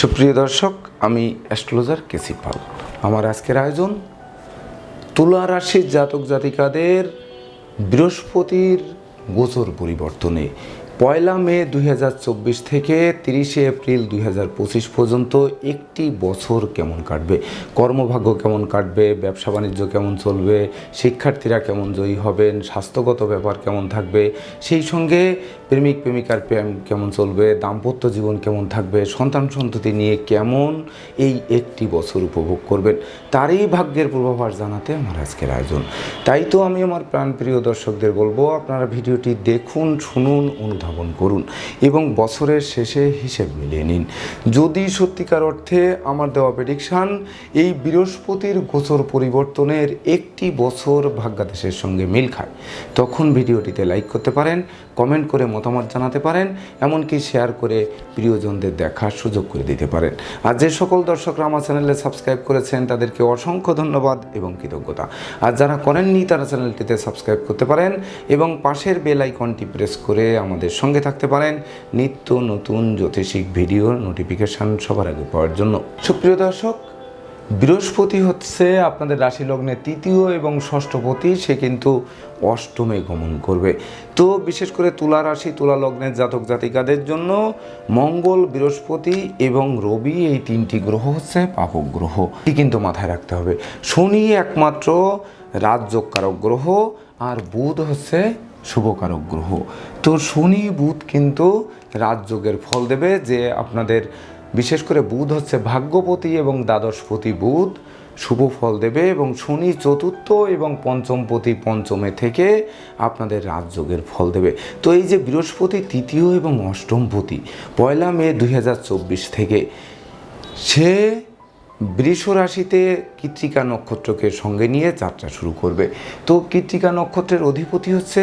সুপ্রিয় দর্শক, আমি অ্যাস্ট্রোলজার কেসি পাল। আমার আজকের আয়োজন, তুলা রাশির জাতক জাতিকাদের বৃহস্পতির গোচর পরিবর্তনে। পয়লা মে দুই হাজার চব্বিশ থেকে তিরিশে এপ্রিল দুই হাজার পঁচিশ পর্যন্ত একটি বছর কেমন কাটবে? কর্মভাগ্য কেমন কাটবে? ব্যবসা বাণিজ্য কেমন চলবে? শিক্ষার্থীরা কেমন জয়ী হবেন? স্বাস্থ্যগত ব্যাপার কেমন থাকবে? সেই সঙ্গে প্রেমিক, প্রেমিকার প্রেম কেমন চলবে? দাম্পত্য জীবন কেমন থাকবে? সন্তান, সন্ততি নিয়ে কেমন এই একটি বছর উপভোগ করবেন? তারই ভাগ্যের পূর্বাভাস জানাতে আমার আজকের আয়োজন। তাই তো আমি আমার প্রাণপ্রিয় দর্শকদের বলব, আপনারা ভিডিওটি দেখুন, শুনুন অনুধাবন করুন এবং বছরের শেষে হিসেব মিলিয়ে নিন। যদি সত্যিকার অর্থে আমার দেওয়া প্রেডিকশান এই বৃহস্পতির গোচর পরিবর্তনের একটি বছর ভাগ্যাদেশের সঙ্গে মিল খায়। তখন ভিডিওটিতে লাইক করতে পারেন কমেন্ট করে মতামত জানাতে পারেন, এমনকি শেয়ার করে প্রিয়জনদের দেখার সুযোগ করে দিতে পারেন। আর যে সকল দর্শকরা আমার চ্যানেলে সাবস্ক্রাইব করেছেন, তাদেরকে অসংখ্য ধন্যবাদ এবং কৃতজ্ঞতা। আর যারা করেননি, তারা চ্যানেলটিতে সাবস্ক্রাইব করতে পারেন এবং পাশের বেল আইকনটি প্রেস করে আমাদের সঙ্গে থাকতে পারেন নিত্য নতুন জ্যোতিষিক ভিডিওর নোটিফিকেশান সবার আগে পাওয়ার জন্য। সুপ্রিয় দর্শক, বৃহস্পতি হচ্ছে আপনাদের রাশি লগ্নের তৃতীয় এবং ষষ্ঠপতি সে কিন্তু অষ্টমে গমন করবে। তো বিশেষ করে তুলা রাশি, তুলা লগ্নের জাতক জাতিকাদের জন্য মঙ্গল, বৃহস্পতি এবং রবি এই তিনটি গ্রহ হচ্ছে পাপক গ্রহ। এটি কিন্তু মাথায় রাখতে হবে। শনি একমাত্র রাজযোগকারক গ্রহ আর বুধ হচ্ছে শুভকারক গ্রহ। তো শনি বুধ কিন্তু রাজযোগের ফল দেবে যে আপনাদের বিশেষ করে বুধ হচ্ছে ভাগ্যপতি এবং দ্বাদশপতি বুধ শুভ ফল দেবে এবং শনি চতুর্থ এবং পঞ্চমপতি পঞ্চমে থেকে আপনাদের রাজযোগের ফল দেবে। তো এই যে বৃহস্পতি তৃতীয় এবং অষ্টমপতি, পয়লা মে দুই হাজার চব্বিশ থেকে, সে বৃষ রাশিতে কৃত্তিকা নক্ষত্রকে সঙ্গে নিয়ে যাত্রা শুরু করবে। তো কৃত্তিকা নক্ষত্রের অধিপতি হচ্ছে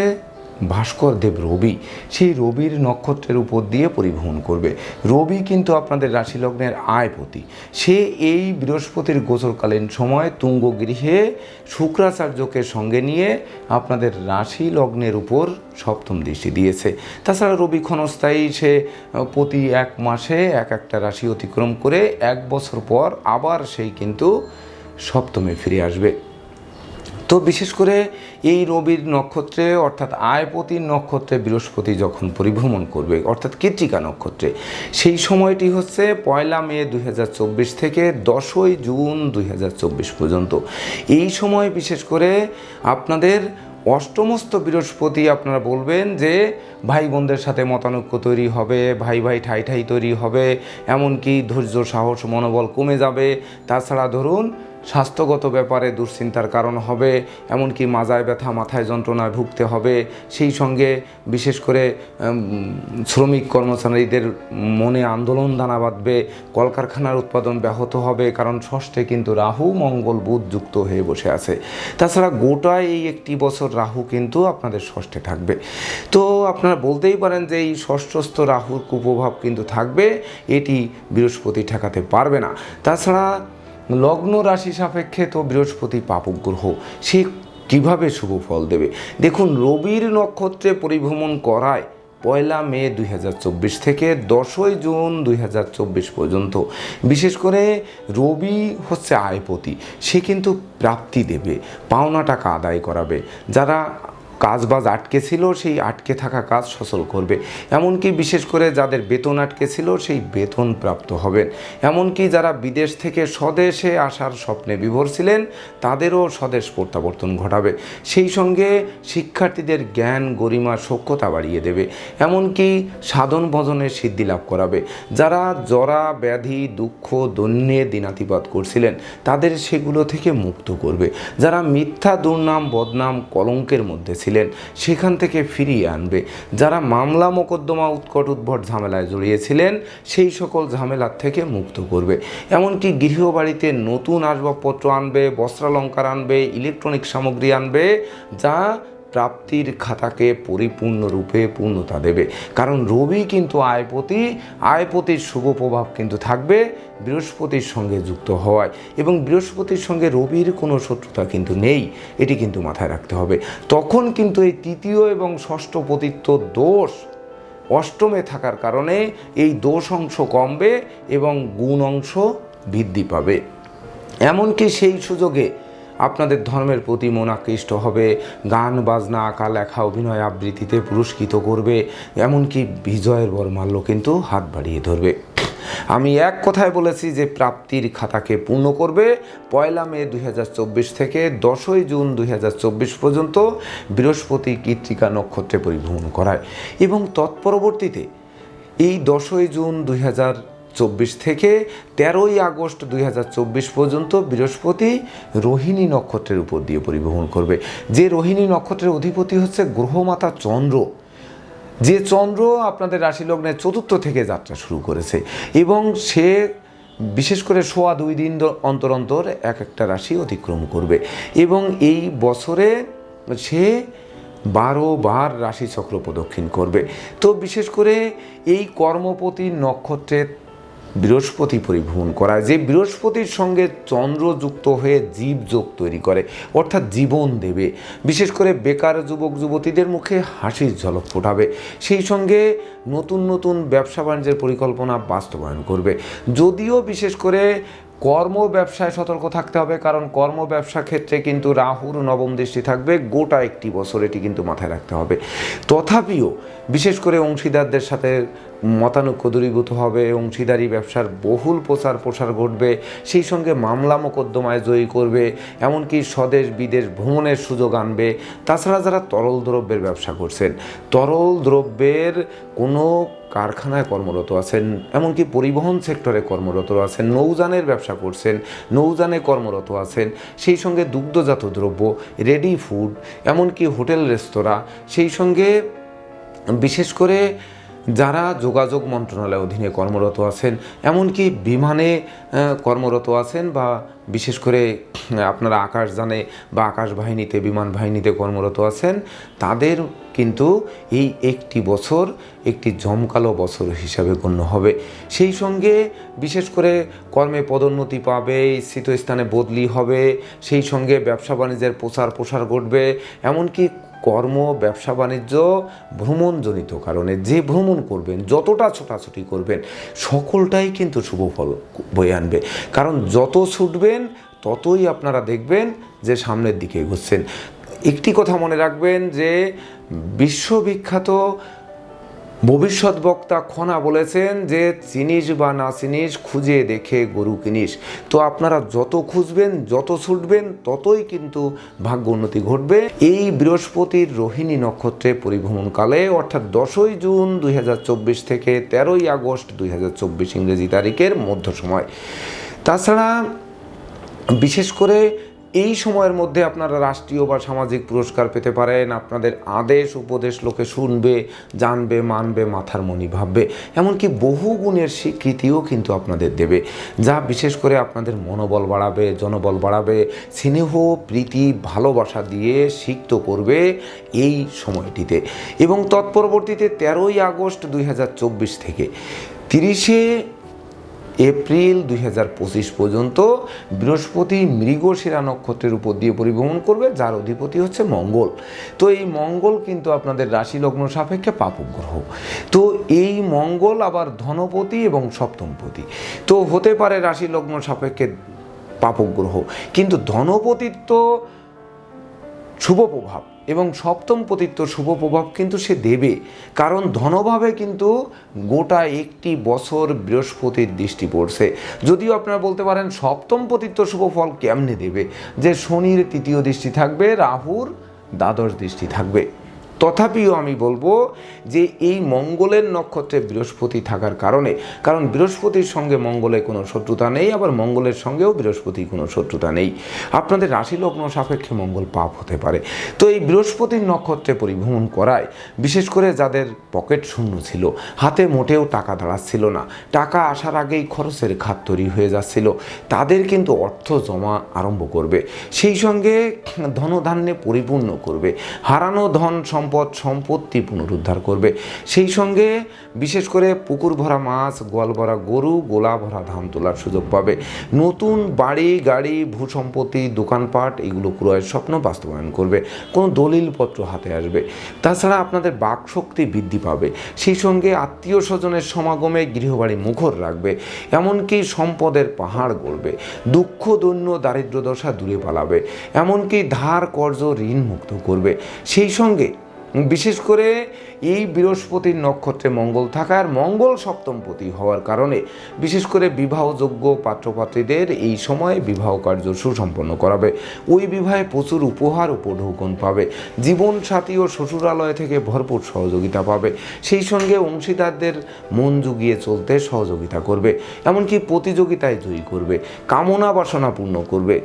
ভাস্কর দেব রবি সেই রবির নক্ষত্রের উপর দিয়ে পরিভ্রমণ করবে। রবি কিন্তু আপনাদের রাশি লগ্নের আয়পতি। সে এই বৃহস্পতির গোচরকালীন সময় তুঙ্গ গৃহে শুক্রাচার্যকে সঙ্গে নিয়ে আপনাদের রাশি লগ্নের উপর সপ্তম দৃষ্টি দিয়েছে। তাছাড়া রবি ক্ষণস্থায়ী, সে প্রতি এক মাসে এক একটা রাশি অতিক্রম করে এক বছর পর আবার সেই কিন্তু সপ্তমে ফিরে আসবে। তো বিশেষ করে এই রবির নক্ষত্রে, অর্থাৎ আয়পতির নক্ষত্রে বৃহস্পতি যখন পরিভ্রমণ করবে, অর্থাৎ কৃত্তিকা নক্ষত্রে, সেই সময়টি হচ্ছে পয়লা মে দুই হাজার চব্বিশ থেকে দশই জুন দুই হাজার চব্বিশ পর্যন্ত। এই সময় বিশেষ করে আপনাদের অষ্টমস্ত বৃহস্পতি আপনারা বলবেন যে, ভাই বোনদের সাথে মতানৈক্য তৈরি হবে, ভাই ভাই ঠাই ঠাই তৈরি হবে, এমনকি ধৈর্য, সাহস, মনোবল কমে যাবে। তাছাড়া ধরুন স্বাস্থ্যগত ব্যাপারে দুশ্চিন্তার কারণ হবে, এমনকি মাজায় ব্যথা, মাথায় যন্ত্রণায় ভুগতে হবে। সেই সঙ্গে বিশেষ করে শ্রমিক কর্মচারীদের মনে আন্দোলন দানা বাঁধবে, কলকারখানার উৎপাদন ব্যাহত হবে, কারণ ষষ্ঠে কিন্তু রাহু, মঙ্গল, বুধ যুক্ত হয়ে বসে আছে। তাছাড়া গোটা এই একটি বছর রাহু কিন্তু আপনাদের ষষ্ঠে থাকবে। তো আপনারা বলতেই পারেন যে এই ষষ্ঠস্থ রাহুর কুপ্রভাব কিন্তু থাকবে, এটি বৃহস্পতি ঠেকাতে পারবে না। তাছাড়া লগ্ন রাশি সাপেক্ষে তো বৃহস্পতি পাপক গ্রহ। সে কীভাবে শুভ ফল দেবে? দেখুন, রবির নক্ষত্রে পরিভ্রমণ করায় পয়লা মে দুই হাজার চব্বিশ থেকে দশই জুন দুই হাজার চব্বিশ পর্যন্ত। বিশেষ করে রবি হচ্ছে আয়পতি। সে কিন্তু প্রাপ্তি দেবে, পাওনা টাকা আদায় করাবে। যারা কাজবাজ আটকে ছিল, সেই আটকে থাকা কাজ সচল করবে। এমনকি বিশেষ করে যাদের বেতন আটকে ছিল, সেই বেতন প্রাপ্ত হবেন। এমনকি যারা বিদেশ থেকে স্বদেশে আসার স্বপ্নে বিভোর ছিলেন, তাদেরও স্বদেশ প্রত্যাবর্তন ঘটাবে। সেই সঙ্গে শিক্ষার্থীদের জ্ঞান, গরিমা সক্ষতা বাড়িয়ে দেবে। এমনকি সাধন ভজনের সিদ্ধি লাভ করাবে। যারা জরা, ব্যাধি, দুঃখ, দৈন্যে দিনাতিপাত করছিলেন, তাদের সেগুলো থেকে মুক্ত করবে। যারা মিথ্যা, দুর্নাম, বদনাম, কলঙ্কের মধ্যে ছিলেন সেখান থেকে ফিরিয়ে আনবে। যারা মামলা মোকদ্দমা, উৎকট উদ্ভট ঝামেলায় জড়িয়েছিলেন, সেই সকল ঝামেলার থেকে মুক্ত করবে। এমনকি গৃহবাড়িতে নতুন আসবাবপত্র আনবে, বস্ত্রালঙ্কার আনবে, ইলেকট্রনিক সামগ্রী আনবে, যা প্রাপ্তির খাতাকে পরিপূর্ণরূপে পূর্ণতা দেবে। কারণ রবি কিন্তু আয়পতি, আয়পতির শুভ প্রভাব কিন্তু থাকবে বৃহস্পতির সঙ্গে যুক্ত হওয়ায় এবং বৃহস্পতির সঙ্গে রবির কোনো শত্রুতা কিন্তু নেই, এটি কিন্তু মাথায় রাখতে হবে। তখন কিন্তু এই তৃতীয় এবং ষষ্ঠ পতিত্ব দোষ অষ্টমে থাকার কারণে এই দোষ অংশ কমবে এবং গুণ অংশ বৃদ্ধি পাবে। এমনকি সেই সুযোগে আপনাদের ধর্মের প্রতি মন আকৃষ্ট হবে। গান, বাজনা আঁকা লেখা অভিনয় আবৃত্তিতে পুরস্কৃত করবে। এমনকি বিজয়ের বরমাল্য কিন্তু হাত বাড়িয়ে ধরবে। আমি এক কথায় বলেছি যে প্রাপ্তির খাতাকে পূর্ণ করবে। পয়লা মে দুই হাজার চব্বিশ থেকে দশই জুন দুই হাজার চব্বিশ পর্যন্ত বৃহস্পতি কৃত্তিকা নক্ষত্রে পরিভ্রমণ করায়। এবং তৎপরবর্তীতে এই দশই জুন দুই চব্বিশ থেকে তেরোই আগস্ট দু হাজার চব্বিশ পর্যন্ত বৃহস্পতি রোহিণী নক্ষত্রের উপর দিয়ে পরিবহন করবে। যে রোহিণী নক্ষত্রের অধিপতি হচ্ছে গ্রহমাতা চন্দ্র। যে চন্দ্র আপনাদের রাশি লগ্নের চতুর্থ থেকে যাত্রা শুরু করেছে এবং সে বিশেষ করে সোয়া দুই দিন অন্তর অন্তর এক একটা রাশি অতিক্রম করবে এবং এই বছরে সে বারো বার রাশিচক্র প্রদক্ষিণ করবে। তো বিশেষ করে এই কর্মপতি নক্ষত্রের বৃহস্পতি পরিভ্রমণ করায় যে বৃহস্পতির সঙ্গে চন্দ্র যুক্ত হয়ে জীব যোগ তৈরি করে, অর্থাৎ জীবন দেবে। বিশেষ করে বেকার যুবক, যুবতীদের মুখে হাসির ঝলক ফোটাবে। সেই সঙ্গে নতুন নতুন ব্যবসা বাণিজ্যের পরিকল্পনা বাস্তবায়ন করবে। যদিও বিশেষ করে কর্ম ব্যবসায় সতর্ক থাকতে হবে, কারণ কর্ম ব্যবসা ক্ষেত্রে কিন্তু রাহুর নবম দৃষ্টি থাকবে, গোটা একটি বছর এটি কিন্তু মাথায় রাখতে হবে। তথাপিও বিশেষ করে অংশীদারদের সাথে মতানৈক্য দূরীভূত হবে অংশীদারি ব্যবসার বহুল প্রচার প্রসার ঘটবে, সেই সঙ্গে মামলা মোকদ্দমায় জয়ী করবে, এমনকি স্বদেশ বিদেশ ভ্রমণের সুযোগ আনবে। তাছাড়া যারা তরল দ্রব্যের ব্যবসা করছেন, তরল দ্রব্যের কোনো কারখানায় কর্মরত আছেন, এমনকি পরিবহন সেক্টরে কর্মরত আছেন, নৌযানের ব্যবসা করছেন, নৌযানে কর্মরত আছেন, সেই সঙ্গে দুগ্ধজাত দ্রব্য, রেডি ফুড, এমনকি হোটেল, রেস্তোরাঁ, সেই সঙ্গে বিশেষ করে যারা যোগাযোগ মন্ত্রণালয়ের অধীনে কর্মরত আছেন, এমনকি বিমানে কর্মরত আছেন বা বিশেষ করে আপনারা আকাশযানে বা আকাশ বাহিনীতে বিমান বাহিনীতে কর্মরত আছেন, তাদের কিন্তু এই একটি বছর একটি জমকালো বছর হিসাবে গণ্য হবে। সেই সঙ্গে বিশেষ করে কর্মে পদোন্নতি পাবে স্থিত স্থানে বদলি হবে, সেই সঙ্গে ব্যবসা বাণিজ্যের প্রচার প্রসার ঘটবে, এমনকি কর্ম, ব্যবসা, বাণিজ্য ভ্রমণজনিত কারণে যে ভ্রমণ করবেন, যতটা ছোটাছুটি করবেন, সকলটাই কিন্তু শুভ ফল বয়ে আনবে। কারণ যত ছুটবেন, ততই আপনারা দেখবেন যে সামনের দিকে ঘুরছেন একটি কথা মনে রাখবেন যে, বিশ্ববিখ্যাত ভবিষ্যৎ বক্তা খনা বলেছেন যে, চিনিস বা না চিনিস, খুঁজে দেখে গরু কিনিস। তো আপনারা যত খুঁজবেন, যত ছুটবেন, ততই কিন্তু ভাগ্য উন্নতি ঘটবে। এই বৃহস্পতির রোহিণী নক্ষত্রে পরিভ্রমণকালে, অর্থাৎ দশই জুন দুই হাজার চব্বিশ থেকে তেরোই আগস্ট দুই হাজার চব্বিশ ইংরেজি তারিখের মধ্য সময় তাছাড়া, বিশেষ করে এই সময়ের মধ্যে আপনারা রাষ্ট্রীয় বা সামাজিক পুরস্কার পেতে পারেন, আপনাদের আদেশ, উপদেশ লোকে শুনবে, জানবে, মানবে, মাথার মনি ভাববে। এমনকি বহু গুণের স্বীকৃতিও কিন্তু আপনাদের দেবে, যা বিশেষ করে আপনাদের মনোবল বাড়াবে, জনবল বাড়াবে, স্নেহ, প্রীতি, ভালোবাসা দিয়ে সিক্ত করবে এই সময়টিতে। এবং তৎপরবর্তীতে তেরোই আগস্ট দুই হাজার চব্বিশ থেকে তিরিশে এপ্রিল দুই হাজার পঁচিশ পর্যন্ত বৃহস্পতি মৃগশিরা নক্ষত্রের উপর দিয়ে পরিভ্রমণ করবে, যার অধিপতি হচ্ছে মঙ্গল। তো এই মঙ্গল কিন্তু আপনাদের রাশি লগ্ন সাপেক্ষে পাপক গ্রহ। তো এই মঙ্গল আবার ধনপতি এবং সপ্তমপতি। তো হতে পারে রাশি লগ্ন সাপেক্ষে পাপক গ্রহ, কিন্তু ধনপতির তো শুভ প্রভাব এবং সপ্তম পতিত্ব শুভ প্রভাব কিন্তু সে দেবে। কারণ ধনভাবে কিন্তু গোটা একটি বছর বৃহস্পতির দৃষ্টি পড়ছে। যদিও আপনারা বলতে পারেন সপ্তম পতিত্ব শুভ ফল কেমনে দেবে? যে শনির তৃতীয় দৃষ্টি থাকবে, রাহুর দ্বাদশ দৃষ্টি থাকবে। তথাপিও আমি বলব যে এই মঙ্গলের নক্ষত্রে বৃহস্পতি থাকার কারণে, কারণ বৃহস্পতির সঙ্গে মঙ্গলে কোনো শত্রুতা নেই, আবার মঙ্গলের সঙ্গেও বৃহস্পতির কোনো শত্রুতা নেই। আপনাদের রাশি লগ্ন সাপেক্ষে মঙ্গল পাপ হতে পারে। তো এই বৃহস্পতির নক্ষত্রে পরিভ্রমণ করায়, বিশেষ করে যাদের পকেট শূন্য ছিল, হাতে মোটেও টাকা দাঁড়াচ্ছিল না, টাকা আসার আগেই খরচের খাত তৈরি হয়ে যাচ্ছিল, তাদের কিন্তু অর্থ জমা আরম্ভ করবে। সেই সঙ্গে ধনধান্যে পরিপূর্ণ করবে। হারানো ধন সম্পদ সম্পদ সম্পত্তি পুনরুদ্ধার করবে। সেই সঙ্গে বিশেষ করে পুকুর ভরা মাছ, গোয়াল ভরা গরু, গোলা ভরা ধান তোলার সুযোগ পাবে। নতুন বাড়ি, গাড়ি, ভূ সম্পত্তি, দোকানপাট, এগুলো ক্রয়ের স্বপ্ন বাস্তবায়ন করবে। কোনো দলিলপত্র হাতে আসবে। তাছাড়া আপনাদের বাকশক্তি বৃদ্ধি পাবে। সেই সঙ্গে আত্মীয় স্বজনের সমাগমে গৃহবাড়ি মুখর রাখবে। এমনকি সম্পদের পাহাড় গড়বে। দুঃখ, দৈন্য দারিদ্র দশা দূরে পালাবে। এমনকি ধার, কর্জ ঋণ মুক্ত করবে। সেই সঙ্গে বিশেষ করে এই বৃহস্পতির নক্ষত্রে মঙ্গল থাকার মঙ্গল সপ্তমপতি হওয়ার কারণে বিশেষ করে বিবাহযোগ্য পাত্রপাত্রীদের এই সময়ে বিবাহ কার্য সুসম্পন্ন করাবে। ওই বিবাহে প্রচুর উপহার উপঢৌকন পাবে। জীবন সাথী ও শ্বশুরালয় থেকে ভরপুর সহযোগিতা পাবে। সেই সঙ্গে অংশীদারদের মন জুগিয়ে চলতে সহযোগিতা করবে। এমনকি প্রতিযোগিতায় জয়ী করবে। কামনা বাসনা পূর্ণ করবে।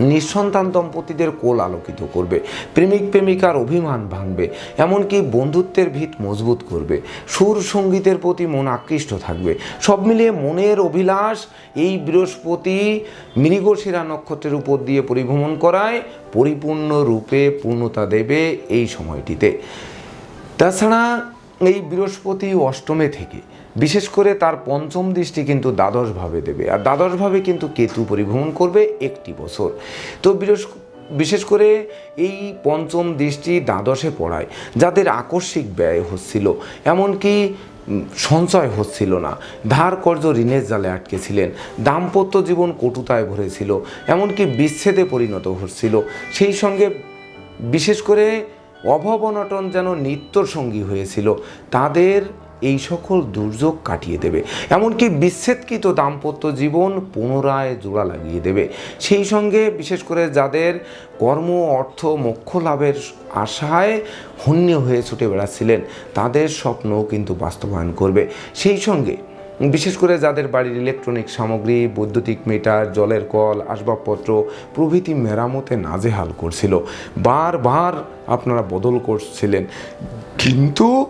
নিঃসন্তান দম্পতিদের কোল আলোকিত করবে। প্রেমিক প্রেমিকার অভিমান ভাঙবে। এমনকি বন্ধুত্বের ভিত মজবুত করবে। সুর সঙ্গীতের প্রতি মন আকৃষ্ট থাকবে। সব মিলিয়ে মনের অভিলাষ এই বৃহস্পতি মৃগশিরা নক্ষত্রের উপর দিয়ে পরিভ্রমণ করায় পরিপূর্ণ রূপে পূর্ণতা দেবে এই সময়টিতে। তাছাড়া এই বৃহস্পতি অষ্টমে থেকে বিশেষ করে তার পঞ্চম দৃষ্টি কিন্তু দ্বাদশভাবে দেবে। আর দ্বাদশভাবে কিন্তু কেতু পরিভ্রমণ করবে একটি বছর। তো বৃহস্পতি বিশেষ করে এই পঞ্চম দৃষ্টি দ্বাদশে পড়ায়, যাদের আকস্মিক ব্যয় হচ্ছিল, এমনকি সঞ্চয় হচ্ছিল না, ধার কর্য ঋণের জালে আটকেছিলেন দাম্পত্য জীবন কটুতায় ভরেছিল, এমনকি বিচ্ছেদে পরিণত হচ্ছিল। সেই সঙ্গে বিশেষ করে অভাব অনটন যেন নিত্যর সঙ্গী হয়েছিল, তাদের এই সকল দুর্যোগ কাটিয়ে দেবে। এমনকি বিচ্ছেদকৃত দাম্পত্য জীবন পুনরায় জোড়া লাগিয়ে দেবে। সেই সঙ্গে বিশেষ করে যাদের কর্ম অর্থ মোক্ষ লাভের আশায় হন্য হয়ে ছুটে বেড়াচ্ছিলেন, তাদের স্বপ্ন কিন্তু বাস্তবায়ন করবে। সেই সঙ্গে বিশেষ করে যাদের বাড়ির ইলেকট্রনিক সামগ্রী, বৈদ্যুতিক মিটার, জলের কল, আসবাবপত্র প্রভৃতি মেরামতে নাজেহাল করছিল। বারবার আপনারা বদল করছিলেন। কিন্তু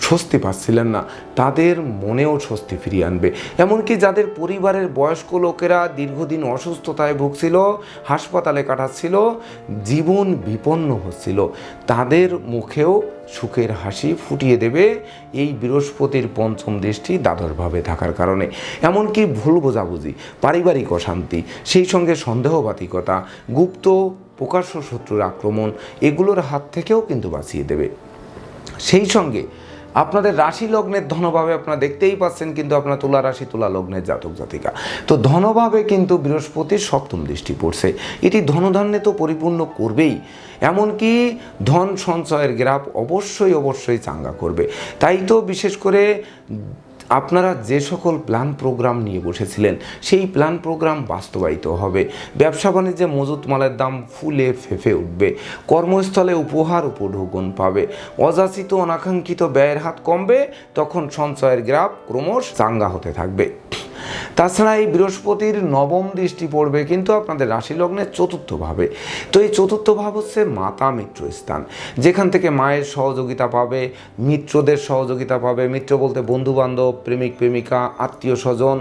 স্বস্তি পাচ্ছিলেন না। তাদের মনেও স্বস্তি ফিরিয়ে আনবে। এমনকি যাদের পরিবারের বয়স্ক লোকেরা দীর্ঘদিন অসুস্থতায় ভুগছিল, হাসপাতালে কাটাচ্ছিল, জীবন বিপন্ন হচ্ছিল, তাদের মুখেও সুখের হাসি ফুটিয়ে দেবে এই বৃহস্পতির পঞ্চম দৃষ্টি দ্বাদশভাবে থাকার কারণে। এমনকি ভুল বোঝাবুঝি, পারিবারিক অশান্তি, সেই সঙ্গে সন্দেহবাতিকতা, গুপ্ত প্রকাশ্য শত্রুর আক্রমণ, এগুলোর হাত থেকেও কিন্তু বাঁচিয়ে দেবে। সেই সঙ্গে আপনাদের রাশি লগ্নের ধনভাবে আপনারা দেখতেই পাচ্ছেন কিন্তু আপনার তুলা রাশি, তুলা লগ্নের জাতক জাতিকা। তো ধনভাবে কিন্তু বৃহস্পতির সপ্তম দৃষ্টি পড়ছে। এটি ধনধান্যে তো পরিপূর্ণ করবেই। এমনকি ধন সঞ্চয়ের গ্রাফ অবশ্যই অবশ্যই চাঙ্গা করবে। তাই তো বিশেষ করে আপনারা যে সকল প্ল্যান প্রোগ্রাম নিয়ে বসেছিলেন, সেই প্ল্যান প্রোগ্রাম বাস্তবায়িত হবে। ব্যবসা বাণিজ্যে মজুত মালের দাম ফুলে ফেফে উঠবে। কর্মস্থলে উপহার উপঢৌকন পাবে। অযাচিত অনাকাঙ্ক্ষিত ব্যয়ের হাত কমবে, তখন সঞ্চয়ের গ্রাফ ক্রমশ চাঙ্গা হতে থাকবে। তাছাড়া এই বৃহস্পতির নবম দৃষ্টি পড়বে কিন্তু আপনাদের রাশি লগ্নের চতুর্থভাবে তো এই চতুর্থ ভাব হচ্ছে মাতা মিত্র স্থান, যেখান থেকে মায়ের সহযোগিতা পাবে, মিত্রদের সহযোগিতা পাবে, মিত্র বলতে বন্ধু বান্ধব প্রেমিক, প্রেমিকা, আত্মীয় স্বজন,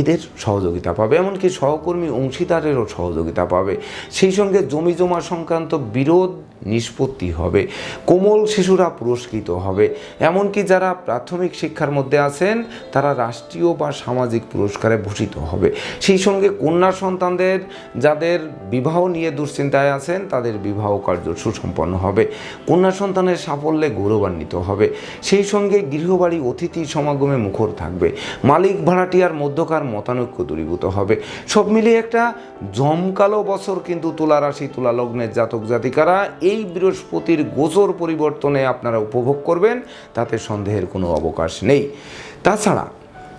এদের সহযোগিতা পাবে, এমনকি সহকর্মী অংশীদারেরও সহযোগিতা পাবে। সেই সঙ্গে জমি জমা সংক্রান্ত বিরোধ নিষ্পত্তি হবে, কোমল শিশুরা পুরস্কৃত হবে, এমনকি যারা প্রাথমিক শিক্ষার মধ্যে আছেন, তারা রাষ্ট্রীয় বা সামাজিক পুরস্কারে ভূষিত হবে। সেই সঙ্গে কন্যা সন্তানদের যাদের বিবাহ নিয়ে দুশ্চিন্তায় আছেন, তাদের বিবাহ কার্য সুসম্পন্ন হবে। কন্যা সন্তানের সাফল্যে গৌরবান্বিত হবে। সেই সঙ্গে গৃহবাড়ি অতিথি সমাগমে মুখর থাকবে। মালিক ভাড়াটিয়ার মধ্যকার মতানৈক্য দূরীভূত হবে। সব মিলিয়ে একটা জমকালো বছর কিন্তু তুলা রাশি, তুলা লগ্নের জাতক জাতিকারা এই বৃহস্পতির গোচর পরিবর্তনে আপনারা উপভোগ করবেন, তাতে সন্দেহের কোনো অবকাশ নেই। তাছাড়া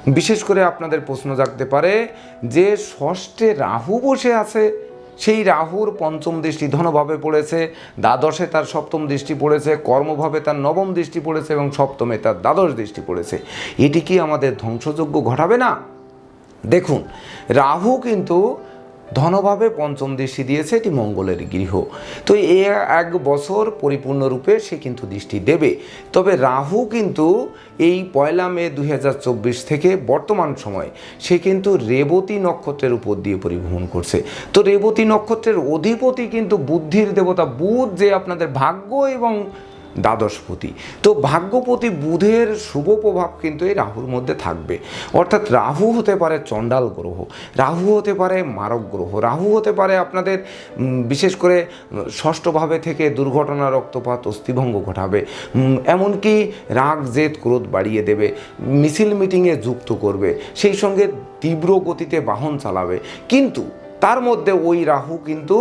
বিশেষ করে আপনাদের প্রশ্ন জাগতে পারে যে ষষ্ঠে রাহু বসে আছে, সেই রাহুর পঞ্চম দৃষ্টি ধনভাবে পড়েছে, দ্বাদশে তার সপ্তম দৃষ্টি পড়েছে, কর্মভাবে তার নবম দৃষ্টি পড়েছে এবং সপ্তমে তার দ্বাদশ দৃষ্টি পড়েছে। এটি কি আমাদের ধ্বংসযোগ্য ঘটাবে না? দেখুন, রাহু কিন্তু ধনভাবে পঞ্চম দৃষ্টি দিয়েছে এটি মঙ্গলের গৃহ। তো এ এক বছর পরিপূর্ণরূপে সে কিন্তু দৃষ্টি দেবে। তবে রাহু কিন্তু এই পয়লা মে দুই হাজার চব্বিশ থেকে বর্তমান সময় সে কিন্তু রেবতী নক্ষত্রের উপর দিয়ে পরিভ্রমণ করছে। তো রেবতী নক্ষত্রের অধিপতি কিন্তু বুদ্ধির দেবতা বুধ, যে আপনাদের ভাগ্য এবং দ্বাদশপতি তো ভাগ্যপতি বুধের শুভ প্রভাব কিন্তু এই রাহুর মধ্যে থাকবে। অর্থাৎ রাহু হতে পারে চণ্ডাল গ্রহ, রাহু হতে পারে মারক গ্রহ, রাহু হতে পারে আপনাদের বিশেষ করে ষষ্ঠভাবে থেকে দুর্ঘটনা রক্তপাত, অস্থিভঙ্গ ঘটাবে। এমনকি রাগ, জেদ, ক্রোধ বাড়িয়ে দেবে, মিছিল মিটিংয়ে যুক্ত করবে, সেই সঙ্গে তীব্র গতিতে বাহন চালাবে। কিন্তু তার মধ্যে ওই রাহু কিন্তু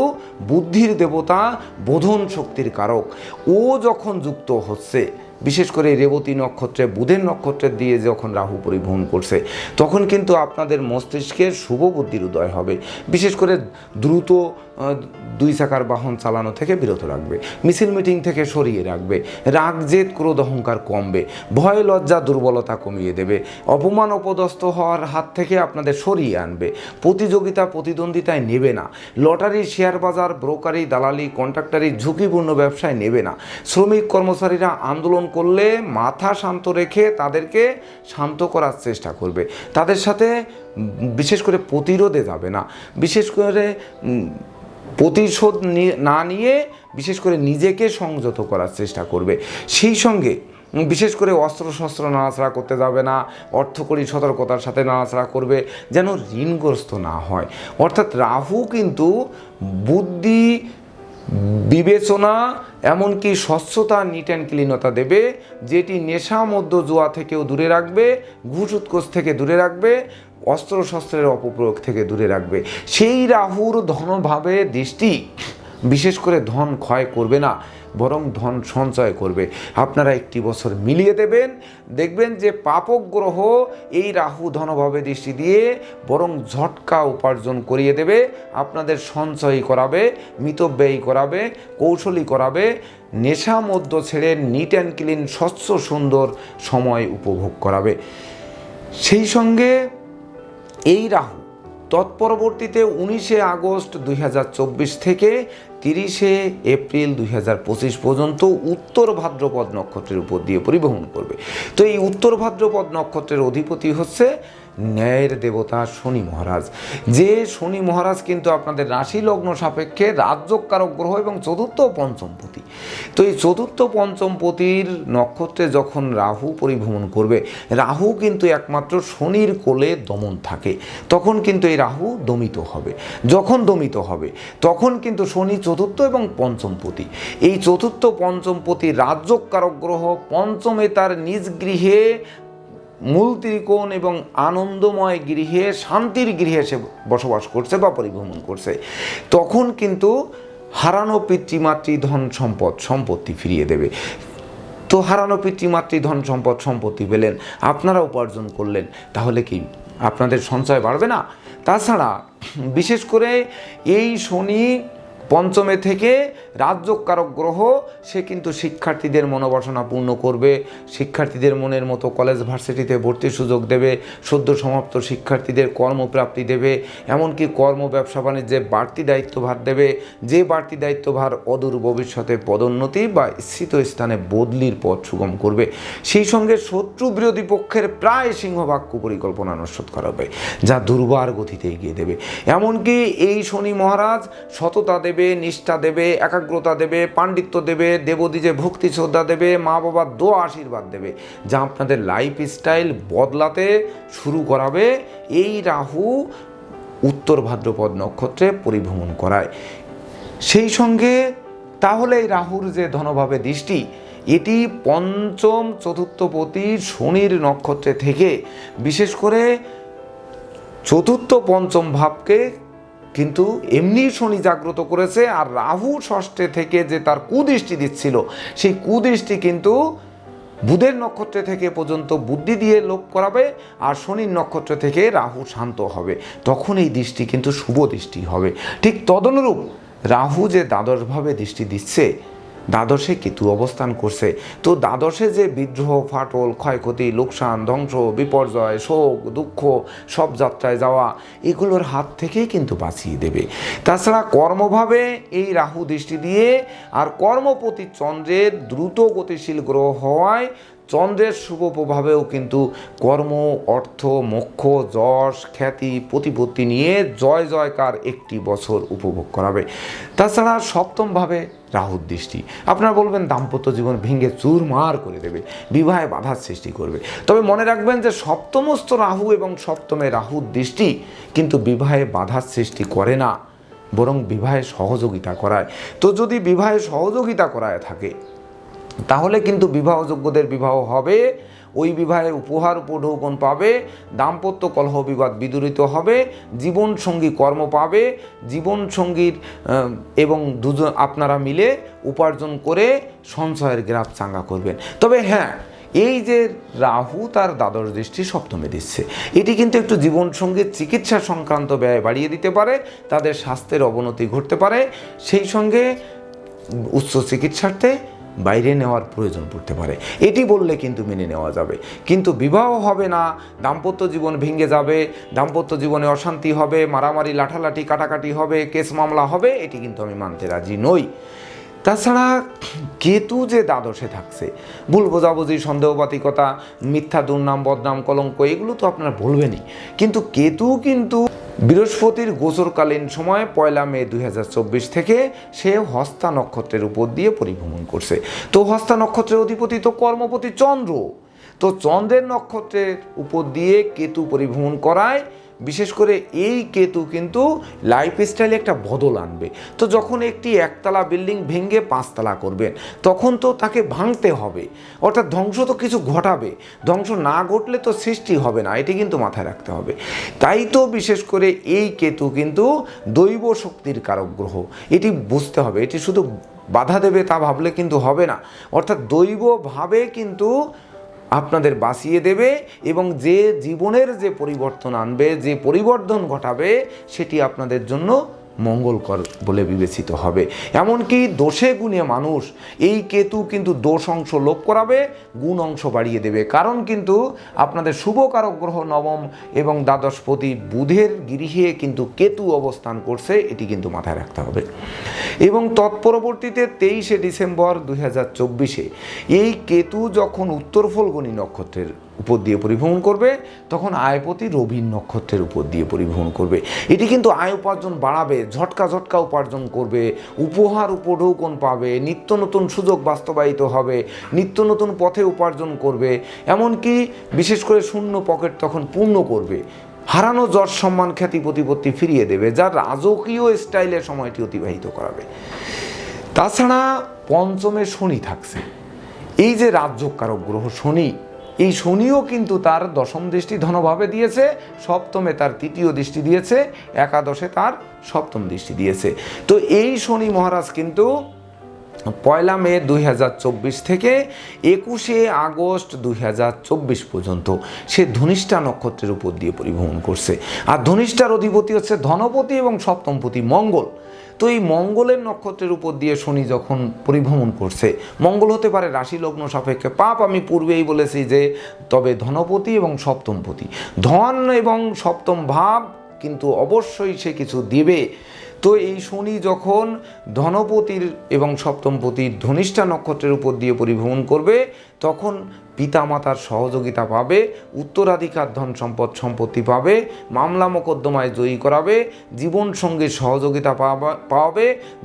বুদ্ধির দেবতা বোধন শক্তির কারক। ও যখন যুক্ত হচ্ছে বিশেষ করে রেবতী নক্ষত্রে, বুধের নক্ষত্রের দিয়ে যখন রাহু পরিভ্রমণ করছে, তখন কিন্তু আপনাদের মস্তিষ্কের শুভ বুদ্ধির উদয় হবে। বিশেষ করে দ্রুত দুই চাকার বাহন চালানো থেকে বিরত রাখবে, মিছিল মিটিং থেকে সরিয়ে রাখবে রাগ জেদ ক্রোধ, অহংকার কমবে, ভয়, লজ্জা, দুর্বলতা কমিয়ে দেবে, অপমান, অপদস্থ হওয়ার হাত থেকে আপনাদের সরিয়ে আনবে, প্রতিযোগিতা, প্রতিদ্বন্দ্বিতায় নেবে না, লটারি, শেয়ার বাজার, ব্রোকারি, দালালি, কন্ট্রাক্টারি, ঝুঁকিপূর্ণ ব্যবসায় নেবে না, শ্রমিক, কর্মচারীরা আন্দোলন করলে মাথা শান্ত রেখে তাদেরকে শান্ত করার চেষ্টা করবে। তাদের সাথে বিশেষ করে প্রতিরোধে যাবে না। বিশেষ করে প্রতিশোধ নি- নিয়ে বিশেষ করে নিজেকে সংযত করার চেষ্টা করবে। সেই সঙ্গে বিশেষ করে অস্ত্র শস্ত্র নাড়াচাড়া করতে যাবে না, অর্থকরী সতর্কতার সাথে নাড়াচাড়া করবে, যেন ঋণগ্রস্ত না হয়। অর্থাৎ রাহু কিন্তু বুদ্ধি বিবেচনা, এমনকি স্বচ্ছতা নিট অ্যান্ড ক্লিনতা দেবে, যেটি নেশা মধ্য জোয়া থেকেও দূরে রাখবে, ঘুষ উৎকোষ থেকে দূরে রাখবে অস্ত্র শস্ত্রের অপপ্রয়োগ থেকে দূরে রাখবে। সেই রাহুর ধনভাবে দৃষ্টি বিশেষ করে ধন ক্ষয় করবে না। বরং ধন সঞ্চয় করবে। আপনারা একটি বছর মিলিয়ে দেবেন, দেখবেন যে পাপক গ্রহ এই রাহু ধনভাবে দৃষ্টি দিয়ে বরং ঝটকা উপার্জন করিয়ে দেবে, আপনাদের সঞ্চয় করাবে, মিতব্যয়ী করাবে, কৌশলী করাবে, নেশা মধ্য ছেড়ে নিট অ্যান্ড ক্লিন স্বচ্ছ, সুন্দর সময় উপভোগ করাবে। সেই সঙ্গে এই রাহু তৎপরবর্তীতে উনিশে আগস্ট দুই হাজার চব্বিশ থেকে তিরিশে এপ্রিল দুই হাজার পঁচিশ পর্যন্ত উত্তর ভাদ্রপদ নক্ষত্রের উপর দিয়ে পরিবহন করবে। তো এই উত্তর ভাদ্রপদ নক্ষত্রের অধিপতি হচ্ছে ন্যায়ের দেবতা শনি মহারাজ। যে শনি মহারাজ কিন্তু আপনাদের রাশি লগ্ন সাপেক্ষে রাজ্যকারক গ্রহ এবং চতুর্থ পঞ্চমপতি তো এই চতুর্থ পঞ্চমপতির নক্ষত্রে যখন রাহু পরিভ্রমণ করবে, রাহু কিন্তু একমাত্র শনির কোলে দমন থাকে। তখন কিন্তু এই রাহু দমিত হবে। যখন দমিত হবে, তখন কিন্তু শনি চতুর্থ এবং পঞ্চমপতি এই চতুর্থ পঞ্চমপতি রাজ্যকারক গ্রহ পঞ্চমে তার নিজ গৃহে মূল ত্রিকোণ এবং আনন্দময় গৃহে, শান্তির গৃহে সে বসবাস করছে বা পরিভ্রমণ করছে। তখন কিন্তু হারানো পিতৃমাতৃ ধন সম্পদ, সম্পত্তি ফিরিয়ে দেবে। তো হারানো পিতৃমাতৃ ধন সম্পদ, সম্পত্তি পেলেন, আপনারা উপার্জন করলেন, তাহলে কি আপনাদের সঞ্চয় বাড়বে না? তাছাড়া, বিশেষ করে এই শনি পঞ্চমে থেকে রাজ্যকারক গ্রহ সে কিন্তু শিক্ষার্থীদের মনোবাসনা পূর্ণ করবে। শিক্ষার্থীদের মনের মতো কলেজ ভার্সিটিতে ভর্তির সুযোগ দেবে, সদ্য সমাপ্ত শিক্ষার্থীদের কর্মপ্রাপ্তি দেবে, এমনকি কর্ম, ব্যবসা, বাণিজ্যে বাড়তি দায়িত্বভার দেবে। যে বাড়তি দায়িত্বভার অদূর ভবিষ্যতে পদোন্নতি বা স্থিত স্থানে বদলির পথ সুগম করবে। সেই সঙ্গে শত্রু বিরোধী পক্ষের প্রায় সিংহভাগ কুপরিকল্পনা নস্বত করাবে যা দুর্বার গতিতে এগিয়ে দেবে। এমনকি এই শনি মহারাজ সততা দেবে নিষ্ঠা দেবে, একাগ্রতা দেবে, পাণ্ডিত্য দেবে দেবদীজে ভক্তি শ্রদ্ধা দেবে, মা বাবার দোয়া আশীর্বাদ দেবে, যা আপনাদের লাইফ স্টাইল বদলাতে শুরু করাবে। এই রাহু উত্তর ভাদ্রপদ নক্ষত্রে পরিভ্রমণ করায়। সেই সঙ্গে তাহলে এই রাহুর যে ধনভাবে দৃষ্টি, এটি পঞ্চম চতুর্থপতি শনির নক্ষত্রে থেকে, বিশেষ করে চতুর্থ পঞ্চম ভাবকে কিন্তু এমনি শনি জাগ্রত করেছে আর রাহু ষষ্ঠে থেকে যে তার কুদৃষ্টি দিচ্ছিল, সেই কুদৃষ্টি কিন্তু বুধের নক্ষত্রে থেকে পর্যন্ত বুদ্ধি দিয়ে লোপ করাবে আর শনির নক্ষত্র থেকে রাহু শান্ত হবে। তখন এই দৃষ্টি কিন্তু শুভ দৃষ্টি হবে। ঠিক তদনুরূপ রাহু যে দ্বাদশভাবে দৃষ্টি দিচ্ছে দ্বাদশে কেতু অবস্থান করছে। তো দ্বাদশে যে বিদ্রোহ, ফাটল, ক্ষয়ক্ষতি, লোকসান, ধ্বংস, বিপর্যয়, শোক, দুঃখ, সব যাত্রায় যাওয়া, এগুলোর হাত থেকেই কিন্তু বাঁচিয়ে দেবে। তাছাড়া কর্মভাবে এই রাহু দৃষ্টি দিয়ে আর কর্মপতি চন্দ্রের দ্রুত গতিশীল গ্রহ হওয়ায় চন্দ্রের শুভ প্রভাবেও কিন্তু কর্ম, অর্থ, মোক্ষ, যশ, খ্যাতি, প্রতিপত্তি নিয়ে জয় জয়কার একটি বছর উপভোগ করাবে। তাছাড়া সপ্তমভাবে রাহুর দৃষ্টি। আপনারা বলবেন, দাম্পত্য জীবন ভেঙে চুরমার করে দেবে, বিবাহে বাধার সৃষ্টি করবে। তবে মনে রাখবেন যে সপ্তমস্ত রাহু এবং সপ্তমে রাহুর দৃষ্টি কিন্তু বিবাহে বাধার সৃষ্টি করে না, বরং বিবাহে সহযোগিতা করায়। তো যদি বিবাহে সহযোগিতা করায় থাকে, তাহলে কিন্তু বিবাহযোগ্যদের বিবাহ হবে ওই বিবাহে উপহার উপঢৌকন পাবে, দাম্পত্য কলহ বিবাদ বিদূরিত হবে জীবন সঙ্গী কর্ম পাবে জীবন সঙ্গীর এবং দুজন, আপনারা মিলে উপার্জন করে সঞ্চয়ের গ্রাফ চাঙ্গা করবেন। তবে হ্যাঁ এই যে রাহু তার দ্বাদশ দৃষ্টি সপ্তমে দিচ্ছে, এটি কিন্তু একটু জীবনসঙ্গীর চিকিৎসা সংক্রান্ত ব্যয় বাড়িয়ে দিতে পারে, তাদের স্বাস্থ্যের অবনতি ঘটতে পারে, সেই সঙ্গে উচ্চ চিকিৎসার্থে বাইরে নেওয়ার প্রয়োজন পড়তে পারে। এটি বললে কিন্তু মেনে নেওয়া যাবে। কিন্তু বিবাহ হবে না, দাম্পত্য জীবন ভেঙে যাবে, দাম্পত্য জীবনে অশান্তি হবে, মারামারি, লাঠালাঠি, কাটাকাটি হবে, কেস মামলা হবে, এটি কিন্তু আমি মানতে রাজি নই। তাছাড়া কেতু যে দ্বাদশে থাকছে, ভুল বোঝাবুঝি, সন্দেহবাতিকতা, মিথ্যা দুর্নাম, বদনাম, কলঙ্ক, এগুলো তো আপনারা বলবেনই। কিন্তু কেতু কিন্তু বৃহস্পতির গোচরকালীন সময় পয়লা মে দুই হাজার চব্বিশ থেকে সে হস্তা নক্ষত্রের উপর দিয়ে পরিভ্রমণ করছে। তো হস্তা নক্ষত্রের অধিপতি তো কর্মপতি চন্দ্র। তো চন্দ্রের নক্ষত্রের উপর দিয়ে কেতু পরিভ্রমণ করায় বিশেষ করে এই কেতু কিন্তু লাইফস্টাইলে একটা বদল আনবে। তো যখন একটি একতলা বিল্ডিং ভেঙে পাঁচতলা করবেন, তখন তো তাকে ভাঙতে হবে। অর্থাৎ ধ্বংস তো কিছু ঘটাবে। ধ্বংস না ঘটলে তো সৃষ্টি হবে না, এটি কিন্তু মাথায় রাখতে হবে। তাই তো বিশেষ করে এই কেতু কিন্তু দৈব শক্তির কারক গ্রহ। এটি বুঝতে হবে, এটি শুধু বাধা দেবে তা ভাবলে কিন্তু হবে না। অর্থাৎ দৈবভাবে কিন্তু আপনাদের বাঁচিয়ে দেবে এবং যে জীবনের যে পরিবর্তন আনবে, যে পরিবর্তন ঘটাবে, সেটি আপনাদের জন্য মঙ্গলকর বলে বিবেচিত হবে। এমনকি দোষে গুণে মানুষ, এই কেতু কিন্তু দোষ অংশ লোপ করাবে, গুণ অংশ বাড়িয়ে দেবে। কারণ কিন্তু আপনাদের শুভকারক গ্রহ নবম এবং দ্বাদশপতি বুধের গৃহে কিন্তু কেতু অবস্থান করছে, এটি কিন্তু মাথায় রাখতে হবে। এবং তৎপরবর্তীতে তেইশে ডিসেম্বর দুই এই কেতু যখন উত্তর ফলগুনি নক্ষত্রের উপর দিয়ে পরিভ্রমণ করবে, তখন আয়পতি রবির নক্ষত্রের উপর দিয়ে পরিভ্রমণ করবে। এটি কিন্তু আয় উপার্জন বাড়াবে, ঝটকা ঝটকা উপার্জন করবে, উপহার উপঢৌকন পাবে, নিত্য নতুন সুযোগ বাস্তবায়িত হবে, নিত্য নতুন পথে উপার্জন করবে, এমনকি বিশেষ করে শূন্য পকেট তখন পূর্ণ করবে। হারানো যশ সম্মান খ্যাতি প্রতিপত্তি ফিরিয়ে দেবে, যা রাজকীয় স্টাইলে সময়টি অতিবাহিত করাবে। তাছাড়া পঞ্চমে শনি থাকছে। এই যে রাজ্যকারক গ্রহ শনি এই শনিও কিন্তু তার দশম দৃষ্টি ধনভাবে দিয়েছে, সপ্তমে তার তৃতীয় দৃষ্টি দিয়েছে, একাদশে তার সপ্তম দৃষ্টি দিয়েছে। তো এই শনি মহারাজ কিন্তু পয়লা মে দুই হাজার চব্বিশ থেকে একুশে আগস্ট দুই হাজার চব্বিশ পর্যন্ত সে ধনিষ্ঠা নক্ষত্রের উপর দিয়ে পরিভ্রমণ করছে। আর ধনিষ্ঠার অধিপতি হচ্ছে ধনপতি এবং সপ্তমপতি মঙ্গল। তো এই মঙ্গলের নক্ষত্রের উপর দিয়ে শনি যখন পরিভ্রমণ করছে, মঙ্গল হতে পারে রাশি লগ্ন সাপেক্ষে, পাপ আমি পূর্বেই বলেছি যে তবে ধনপতি এবং সপ্তমপতি। ধন এবং সপ্তম ভাব কিন্তু অবশ্যই সে কিছু দিবে। তো এই শনি যখন ধনপতির এবং সপ্তমপতির ধনিষ্ঠা নক্ষত্রের উপর দিয়ে পরিভ্রমণ করবে, তখন পিতামাতার সহযোগিতা পাবে, উত্তরাধিকার, ধন সম্পদ সম্পত্তি পাবে, মামলা মোকদ্দমায় জয়ী করাবে, জীবন সঙ্গীর সহযোগিতা পাবা-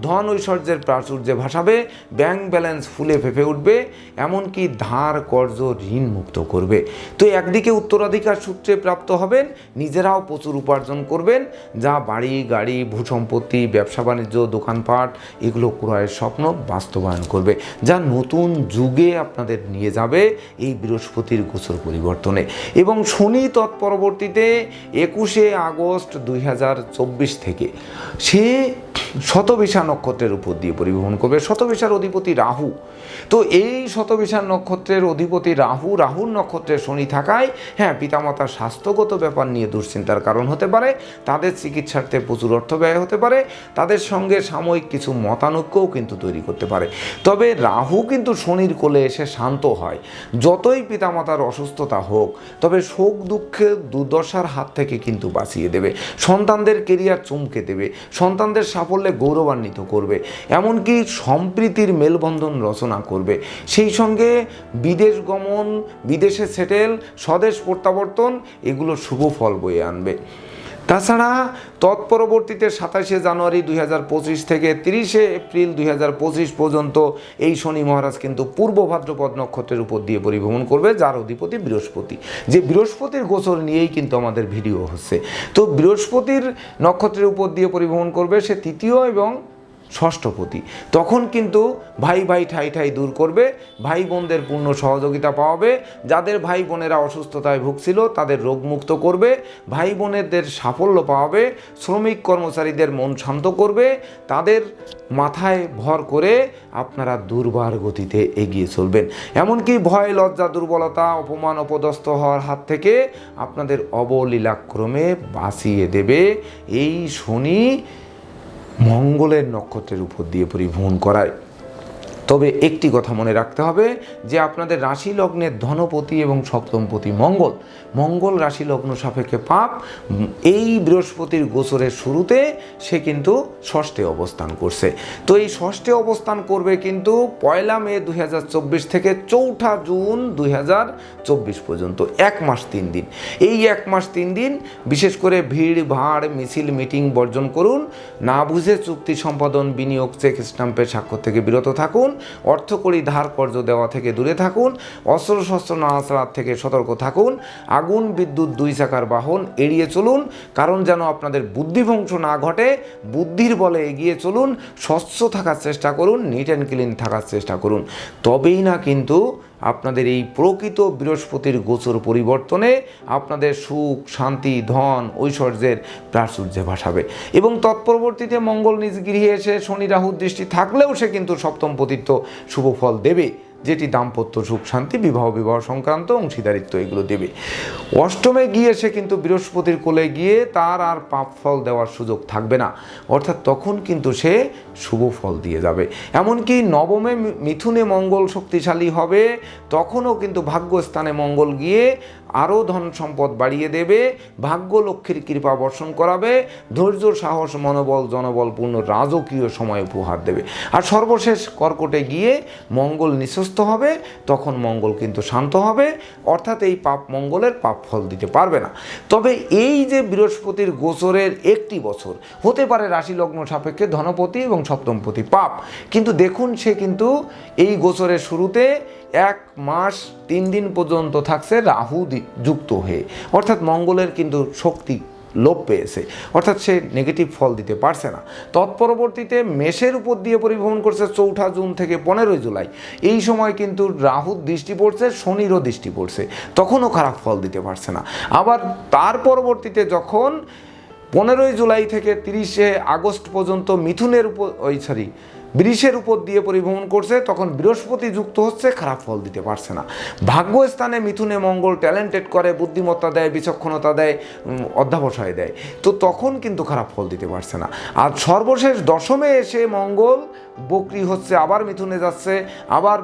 ধন ঐশ্বর্যের প্রাচুর্যে ভাসাবে ব্যাংক ব্যালেন্স ফুলে ফেঁপে উঠবে, এমনকি ধার কর্জ ঋণ মুক্ত করবে। তো একদিকে উত্তরাধিকার সূত্রে প্রাপ্ত হবেন, নিজেরাও প্রচুর উপার্জন করবেন, যা বাড়ি, গাড়ি, ভূসম্পত্তি, ব্যবসা বাণিজ্য, দোকানপাট, এগুলো ক্রয়ের স্বপ্ন বাস্তবায়ন করবে। যা নতুন যুগে আপনাদের নিয়ে যাবে এই বৃহস্পতির গোচর পরিবর্তনে। এবং শনি তৎপরবর্তীতে একুশে আগস্ট দুই হাজার চব্বিশ থেকে সে শতবিশা নক্ষত্রের উপর দিয়ে পরিবহন করবে। শতবিশার অধিপতি রাহু। তো এই শতবিশার নক্ষত্রের অধিপতি রাহু, রাহুর নক্ষত্রে শনি থাকায় হ্যাঁ পিতামাতার স্বাস্থ্যগত ব্যাপার নিয়ে দুশ্চিন্তার কারণ হতে পারে, তাদের চিকিৎসার্থে প্রচুর অর্থ ব্যয় হতে পারে, তাদের সঙ্গে সাময়িক কিছু মতানৈক্যও কিন্তু তৈরি করতে পারে। তবে রাহু কিন্তু শনির কোলে এসে শান্ত হয়, যতই পিতামাতার অসুস্থতা হোক, তবে শোক দুঃখের দুর্দশার হাত থেকে কিন্তু বাঁচিয়ে দেবে, সন্তানদের কেরিয়ার চমকে দেবে, সন্তানদের সাফল্যে গৌরবান্বিত করবে, এমনকি সম্প্রীতির মেলবন্ধন রচনা করবে। সেই সঙ্গে বিদেশ গমন, বিদেশে সেটেল, স্বদেশ প্রত্যাবর্তন, এগুলো শুভ ফল বয়ে আনবে। তাছাড়া তৎপরবর্তীতে সাতাশে জানুয়ারি দুই হাজার পঁচিশ থেকে তিরিশে এপ্রিল দুই হাজার পঁচিশ পর্যন্ত এই শনি মহারাজ কিন্তু পূর্ব ভাদ্রপদ নক্ষত্রের উপর দিয়ে পরিভ্রমণ করবে, যার অধিপতি বৃহস্পতি। যে বৃহস্পতির গোচর নিয়েই কিন্তু আমাদের ভিডিও হচ্ছে। তো বৃহস্পতির নক্ষত্রের উপর দিয়ে পরিভ্রমণ করবে সে তৃতীয় এবং ষষ্ঠপতি তখন কিন্তু ভাই ভাই ঠাই ঠাই দূর করবে, ভাই বোনদের পূর্ণ সহযোগিতা পাওয়াবে, যাদের ভাই বোনেরা অসুস্থতায় ভুগছিল তাদের রোগমুক্ত করবে, ভাই বোনেদের সাফল্য পাওয়াবে, শ্রমিক কর্মচারীদের মন শান্ত করবে, তাদের মাথায় ভর করে আপনারা দুর্বার গতিতে এগিয়ে চলবেন। এমনকি ভয়, লজ্জা, দুর্বলতা, অপমান, অপদস্থ হওয়ার হাত থেকে আপনাদের অবলীলাক্রমে বাঁচিয়ে দেবে। এই শনি মঙ্গলের নক্ষত্রের উপর দিয়ে পরিভ্রমণ করায়। তবে একটি কথা মনে রাখতে হবে যে আপনাদের রাশি লগ্নের ধনপতি এবং সপ্তমপতি মঙ্গল। মঙ্গল রাশি লগ্ন সাপেক্ষে পাপ। এই বৃহস্পতির গোচরের শুরুতে সে কিন্তু ষষ্ঠে অবস্থান করছে। তো এই ষষ্ঠে অবস্থান করবে কিন্তু পয়লা মে দুই হাজার চব্বিশ থেকে চৌঠা জুন দুই হাজার চব্বিশ পর্যন্ত। এক মাস তিন দিন। এই এক মাস তিন দিন বিশেষ করে ভিড়, ভাড়, মিছিল, মিটিং বর্জন করুন। না বুঝে চুক্তি সম্পাদন, বিনিয়োগ, চেক স্টাম্পের স্বাক্ষর থেকে বিরত থাকুন। অর্থকরী ধার কর্য দেওয়া থেকে দূরে থাকুন অস্ত্র শস্ত্র নাড়াচাড়ার থেকে সতর্ক থাকুন, আগুন, বিদ্যুৎ দুই চাকার বাহন এড়িয়ে চলুন, কারণ যেন আপনাদের বুদ্ধিভংশ না ঘটে, বুদ্ধির বলে এগিয়ে চলুন, স্বচ্ছ থাকার চেষ্টা করুন নিট অ্যান্ড ক্লিন থাকার চেষ্টা করুন। তবেই না কিন্তু আপনাদের এই প্রকৃত বৃহস্পতির গোচর পরিবর্তনে আপনাদের সুখ, শান্তি, ধন, ঐশ্বর্যের প্রাচুর্যে ভাসাবে। এবং তৎপরবর্তীতে মঙ্গল নিজ গৃহে এসে শনি রাহুর দৃষ্টি থাকলেও সে কিন্তু সপ্তম পতিত্ব শুভ ফল দেবে। যেটি দাম্পত্য সুখ, শান্তি, বিবাহ বিবাহ সংক্রান্ত অংশীদারিত্ব এগুলো দেবে। অষ্টমে গিয়ে সে কিন্তু বৃহস্পতির কোলে গিয়ে তার আর পাপ ফল দেওয়ার সুযোগ থাকবে না। অর্থাৎ তখন কিন্তু সে শুভ ফল দিয়ে যাবে। এমনকি নবমে মিথুনে মঙ্গল শক্তিশালী হবে, তখনও কিন্তু ভাগ্যস্থানে মঙ্গল গিয়ে আরও ধন সম্পদ বাড়িয়ে দেবে, ভাগ্য লক্ষ্মীর কৃপা বর্ষণ করাবে, ধৈর্য, সাহস, মনোবল, জনবলপূর্ণ, রাজকীয় সময় উপহার দেবে। আর সর্বশেষ কর্কটে গিয়ে মঙ্গল নিঃস্বস্ত হবে, তখন মঙ্গল কিন্তু শান্ত হবে, অর্থাৎ এই পাপ মঙ্গলের পাপ ফল দিতে পারবে না। তবে এই যে বৃহস্পতির গোচরের একটি বছর, হতে পারে রাশি লগ্ন সাপেক্ষে ধনপতি এবং সপ্তমপতি পাপ। কিন্তু দেখুন সে কিন্তু এই গোচরের শুরুতে এক মাস তিন দিন পর্যন্ত থাকছে রাহু যুক্ত হয়ে। অর্থাৎ মঙ্গলের কিন্তু শক্তি লোপ পেয়েছে। অর্থাৎ সে নেগেটিভ ফল দিতে পারছে না। তৎপরবর্তীতে মেষের উপর দিয়ে পরিভ্রমণ করছে চৌঠা জুন থেকে পনেরোই জুলাই। এই সময় কিন্তু রাহুর দৃষ্টি পড়ছে, শনিরও দৃষ্টি পড়ছে। তখনও খারাপ ফল দিতে পারছে না। আবার তার পরবর্তীতে যখন পনেরোই জুলাই থেকে তিরিশে আগস্ট পর্যন্ত মিথুনের উপর ওই সরি বৃষের উপর দিয়ে পরিভ্রমণ করছে, তখন বৃহস্পতি যুক্ত হচ্ছে, খারাপ ফল দিতে পারছে না। ভাগ্য স্থানে মিথুনে মঙ্গল ট্যালেন্টেড করে, বুদ্ধিমত্তা দেয়, বিচক্ষণতা দেয় অধ্যাবসায় দেয়। তো তখন কিন্তু খারাপ ফল দিতে পারছে না। আর সর্বশেষ দশমে এসে মঙ্গল বকরি হচ্ছে, আবার মিথুনে যাচ্ছে, আবার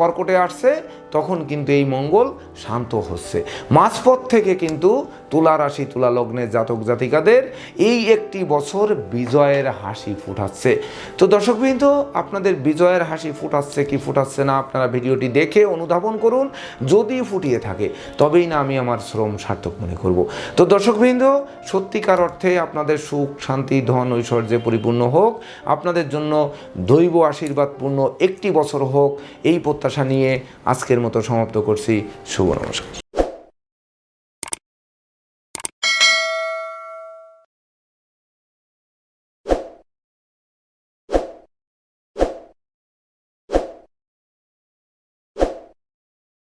কর্কটে আসছে তখন কিন্তু এই মঙ্গল শান্ত হচ্ছে। মাঝপথ থেকে কিন্তু তুলা রাশি, তুলা লগ্নের জাতক জাতিকাদের এই একটি বছর বিজয়ের হাসি ফুটাচ্ছে। তো দর্শকবৃন্দ আপনাদের বিজয়ের হাসি ফুটাচ্ছে কি ফুটাচ্ছে না, আপনারা ভিডিওটি দেখে অনুধাবন করুন। যদি ফুটিয়ে থাকে, তবেই না আমি আমার শ্রম সার্থক মনে করব। তো দর্শকবৃন্দ সত্যিকার অর্থে আপনাদের সুখ, শান্তি, ধন, ঐশ্বর্যে পরিপূর্ণ হোক। আপনাদের জন্য দৈব আশীর্বাদপূর্ণ একটি বছর হোক। এই প্রত্যাশা নিয়ে আজকের মতো সমাপ্ত করছি। শুভ নমস্কার।